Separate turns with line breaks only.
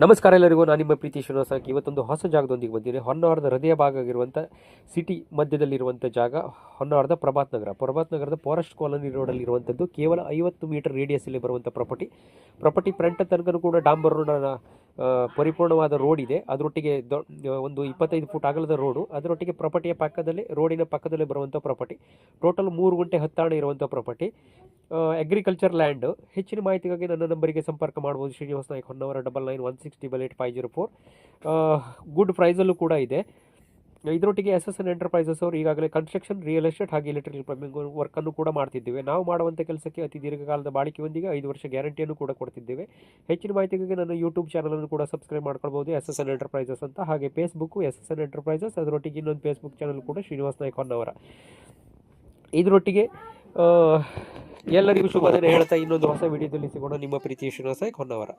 ನಮಸ್ಕಾರ ಎಲ್ಲರಿಗೂ ನಾನು ನಿಮ್ಮ ಪ್ರೀತಿ ಶ್ರೀನಿವಾಸ ಇವತ್ತೊಂದು ಹೊಸ ಜಾಗದೊಂದಿಗೆ ಬಂದಿದ್ದೀನಿ. ಹೊನ್ನಾವರದ ಹೃದಯ ಭಾಗ ಆಗಿರುವಂಥ ಸಿಟಿ ಮಧ್ಯದಲ್ಲಿರುವಂಥ ಜಾಗ ಹೊನ್ನಾವರದ ಪ್ರಭಾತ್ ನಗರ. ಪ್ರಭಾತ್ ನಗರದ ಫಾರೆಸ್ಟ್ ಕಾಲೋನಿ ರೋಡಲ್ಲಿ ಇರುವಂಥದ್ದು ಕೇವಲ ಐವತ್ತು ಮೀಟರ್ ರೇಡಿಯಸ್ಸಲ್ಲಿ ಬರುವಂಥ ಪ್ರಾಪರ್ಟಿ ಪ್ರಾಪರ್ಟಿ ಫ್ರಂಟ್ ತನಕನೂ ಕೂಡ ಡಾಂಬರ್ ರೋಡ್ನ ಆ, ಪರಿಪೂರ್ಣವಾದ ರೋಡ್ ಇದೆ. ಅದರೊಟ್ಟಿಗೆ ಒಂದು ಇಪ್ಪತ್ತೈದು ಫುಟ್ ಅಗಲದ ರೋಡು ಅದರೊಟ್ಟಿಗೆ ಪ್ರಾಪರ್ಟಿಯ ಪಕ್ಕದಲ್ಲಿ ರೋಡಿನ ಪಕ್ಕದಲ್ಲಿ ಬರುವಂಥ ಪ್ರಾಪರ್ಟಿ ಟೋಟಲ್ ಮೂರು ಗಂಟೆ ಹತ್ತಾಣ ಇರುವಂಥ ಪ್ರಾಪರ್ಟಿ ಅಗ್ರಿಕಲ್ಚರ್ ಲ್ಯಾಂಡ್ ಹೆಚ್ಚಿನ ಮಾಹಿತಿಗಾಗಿ ನನ್ನ ನಂಬರಿಗೆ ಸಂಪರ್ಕ ಮಾಡ್ಬೋದು. Srinivasa Naik Honnavar double nine one six double eight five zero four good ಪ್ರೈಸಲ್ಲೂ ಕೂಡ ಇದೆ. ಇದರೊಟ್ಟಿಗೆ ಎಸ್ ಎಸ್ ಎನ್ ಎಂಟರ್ಪ್ರೈಸಸ್ ಅವರು ಈಗಾಗಲೇ ಕನ್ಸ್ಟ್ರಕ್ಷನ್ ರಿಯಲ್ ಎಸ್ಟೇಟ್ ಹಾಗೆ ಎಲೆಕ್ಟ್ರಿಕಲ್ ಪ್ಲಂಬಿಂಗ್ ವರ್ಕನ್ನು ಕೂಡ ಮಾಡ್ತಿದ್ದೇವೆ. ನಾವು ಮಾಡುವಂಥ ಕೆಲಸಕ್ಕೆ ಅತಿ ದೀರ್ಘಕಾಲದ ಬಾಳಿಕೆಯೊಂದಿಗೆ ಐದು ವರ್ಷ ಗ್ಯಾರಂಟಿಯನ್ನು ಕೂಡ ಕೊಡ್ತಿದ್ದೇವೆ. ಹೆಚ್ಚಿನ ಮಾಹಿತಿಗಾಗಿ ನನ್ನ ಯೂಟ್ಯೂಬ್ ಚಾನಲನ್ನು ಕೂಡ ಸಬ್ಸ್ಕ್ರೈಬ್ ಮಾಡ್ಕೊಳ್ಬೋದು ಎಸ್ ಎಸ್ ಎನ್ ಎಂಟರ್ಪ್ರೈಸಸ್ ಅಂತ. ಹಾಗೆ Facebook S S N enterprises ಅದರೊಟ್ಟಿಗೆ ಇನ್ನೊಂದು ಫೇಸ್ಬುಕ್ ಚಾನಲ್ ಕೂಡ ಶ್ರೀನಿವಾಸ್ ನಾಯ್ಕ ಅವರ. ಇದರೊಟ್ಟಿಗೆ ಎಲ್ಲರಿಗೂ ಶುಭ ದಿನ ಹೇಳ್ತಾ ಇನ್ನೊಂದು ಹೊಸ ವಿಡಿಯೋದಲ್ಲಿ ಸಿಗೋಣ. ನಿಮ್ಮ ಪ್ರೀತಿ ಶ್ರೀನಿವಾಸ ಹೊನ್ನವರ